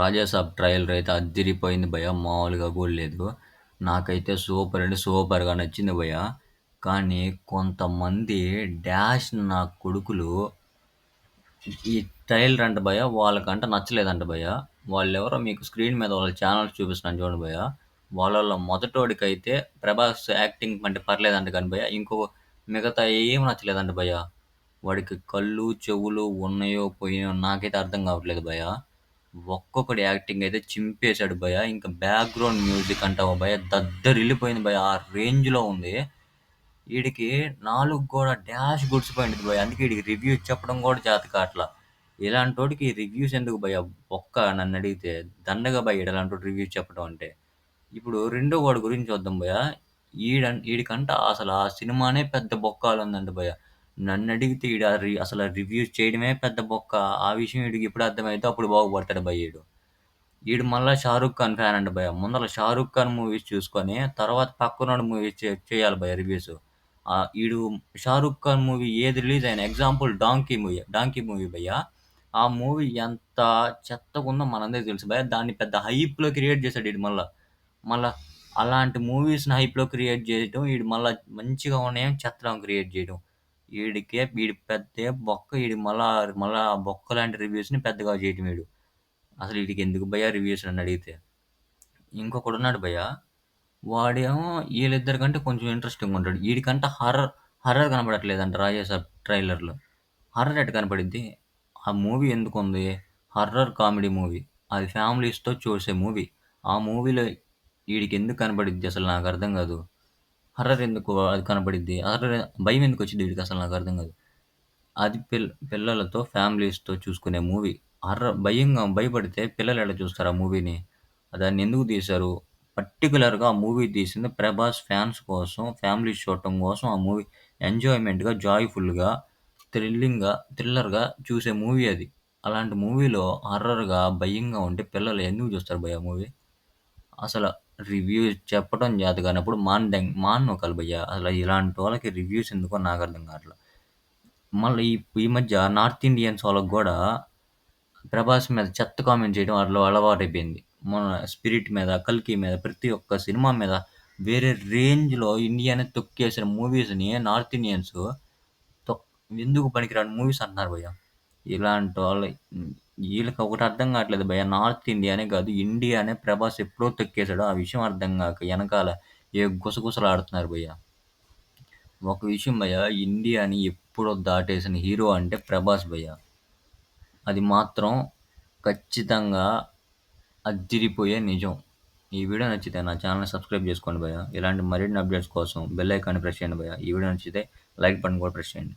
Raja Saab trailer అయితే అద్దిరిపోయింది భయ మామూలుగా కూడా లేదు. నాకైతే సూపర్ అంటే సూపర్గా నచ్చింది భయ్యా. కానీ కొంతమంది డాష్ నా కొడుకులు ఈ ట్రైలర్ అంట భయ్యా వాళ్ళకంట నచ్చలేదంట భయ్యా. వాళ్ళెవరో మీకు స్క్రీన్ మీద వాళ్ళ ఛానల్స్ చూపిస్తున్నాను చూడండి భయ్యా. వాళ్ళలో మొదటోడికైతే ప్రభాస్ యాక్టింగ్ అంటే పర్లేదంట కానీ భయ ఇంకో మిగతా ఏం నచ్చలేదంట భయ్యా. వాడికి కళ్ళు చెవులు ఉన్నాయో పోయాయో నాకైతే అర్థం కావట్లేదు భయ ఒక్కొక్కడి యాక్టింగ్ అయితే చింపేశాడు భయ ఇంకా బ్యాక్గ్రౌండ్ మ్యూజిక్ అంటావు భయ దద్దరిల్లిపోయింది భయ ఆ రేంజ్లో ఉంది. వీడికి నాలుగు కూడా డాష్ గుడిసిపోయింది భయ అందుకే వీడికి రివ్యూ చెప్పడం కూడా చేత అట్లా ఇలాంటి వాడికి రివ్యూస్ ఎందుకు భయ ఒక్క నన్ను అడిగితే దండగా భయ ఇలాంటి రివ్యూస్ చెప్పడం అంటే. ఇప్పుడు రెండో వాడి గురించి వద్దాం భయ ఈడ వీడికంట అసలు ఆ సినిమానే పెద్ద బొక్కాలు ఉందంట భయ నన్ను అడిగితే ఈడ రి- అసలు రివ్యూస్ చేయడమే పెద్ద బొక్క. ఆ విషయం వీడికి ఎప్పుడు అర్థమైతే అప్పుడు బాగుపడతాడు భయ ఈడు. ఈడు మళ్ళీ షారూఖ్ ఖాన్ ఫ్యాన్ అంట భయ ముందర షారూఖ్ ఖాన్ మూవీస్ చూసుకొని తర్వాత పక్కనోడు మూవీస్ చేయాలి భయ రివ్యూస్ ఈడు షారూఖ్ ఖాన్ మూవీ ఏది రిలీజ్ అయిన example Dunki movie Dunki movie భయ్య ఆ మూవీ ఎంత చెత్తగా ఉందో మనందరికీ తెలుసు భయ దాన్ని పెద్ద హైప్లో క్రియేట్ చేశాడు ఈడు మళ్ళా. మళ్ళా అలాంటి మూవీస్ని హైప్లో క్రియేట్ చేయడం వీడు మళ్ళీ మంచిగా ఉన్నాయని చెత్తగా క్రియేట్ చేయడం వీడికే వీడి పెద్ద బొక్క వీడి మళ్ళా మళ్ళా ఆ బొక్క లాంటి రివ్యూస్ని పెద్దగా చేయటం వీడు. అసలు వీడికి ఎందుకు భయ్యా రివ్యూస్ అని అడిగితే? ఇంకొకడు ఉన్నాడు భయ వాడేమో వీళ్ళిద్దరి కంటే కొంచెం ఇంట్రెస్టింగ్ ఉంటాడు. వీడికంటే హర్రర్ హర్రర్ కనపడట్లేదంట రాజేసాబ్ ట్రైలర్లో హర్రర్ ఎట్ కనపడిద్ది? ఆ మూవీ ఎందుకు ఉంది హర్రర్ కామెడీ మూవీ అది ఫ్యామిలీస్తో చూసే మూవీ ఆ మూవీలో వీడికి ఎందుకు కనపడిద్ది అసలు నాకు అర్థం కాదు. హర్రర్ ఎందుకు అది కనపడిద్ది? హర్రర్ భయం ఎందుకు వచ్చింది వీడికి అసలు నాకు అర్థం కాదు. అది పిల్ పిల్లలతో ఫ్యామిలీస్తో చూసుకునే మూవీ. హర్ర భయంగా భయపడితే పిల్లలు ఎలా చూస్తారు ఆ మూవీని? దాన్ని ఎందుకు తీశారు? పర్టికులర్గా ఆ మూవీ తీసింది ప్రభాస్ ఫ్యాన్స్ కోసం ఫ్యామిలీ చూడటం కోసం ఆ మూవీ. ఎంజాయ్మెంట్గా జాయ్ఫుల్గా థ్రిల్లింగ్గా థ్రిల్లర్గా చూసే మూవీ అది. అలాంటి మూవీలో హర్రర్గా భయంగా ఉంటే పిల్లలు ఎందుకు చూస్తారు భయ మూవీ? అసలు రివ్యూ చెప్పడం చేత కానప్పుడు మాన్ దెంగ్ మాన్ నొక్కాలి అసలు ఇలాంటి వాళ్ళకి రివ్యూస్ ఎందుకో నాకు అర్థం కావట్లేదు మళ్ళీ ఈ ఈ మధ్య నార్త్ ఇండియన్స్ వాళ్ళకి కూడా ప్రభాస్ మీద చెత్త కామెంట్ చేయడం అట్లా అలవాటైపోయింది. మన స్పిరిట్ మీద కల్కి మీద ప్రతి ఒక్క సినిమా మీద వేరే రేంజ్లో ఇండియానే తొక్కేసిన మూవీస్ని నార్త్ ఇండియన్స్ తొక్ ఎందుకు పనికిరాని మూవీస్ అంటున్నారు భయ్యా? ఇలాంటి వాళ్ళు వీళ్ళకి ఒకటి అర్థం కావట్లేదు భయ్యా. నార్త్ ఇండియానే కాదు ఇండియానే ప్రభాస్ ఎప్పుడో తొక్కేశాడు. ఆ విషయం అర్థం కాక వెనకాల ఏ గుసగుసలు ఆడుతున్నారు భయ్య. ఒక విషయం భయ్య ఇండియాని ఎప్పుడో దాటేసిన హీరో అంటే ప్రభాస్ భయ్యా. అది మాత్రం ఖచ్చితంగా అద్దిరిపోయే నిజం. ఈ వీడియో నచ్చితే నా ఛానల్ సబ్స్క్రైబ్ చేసుకోండి భయ్యా. ఇలాంటి మరిన్ని అప్డేట్స్ కోసం బెల్ ఐకాన్ ప్రెస్ చేయండి భయ ఈ వీడియో నచ్చితే లైక్ బటన్ కూడా ప్రెస్ చేయండి.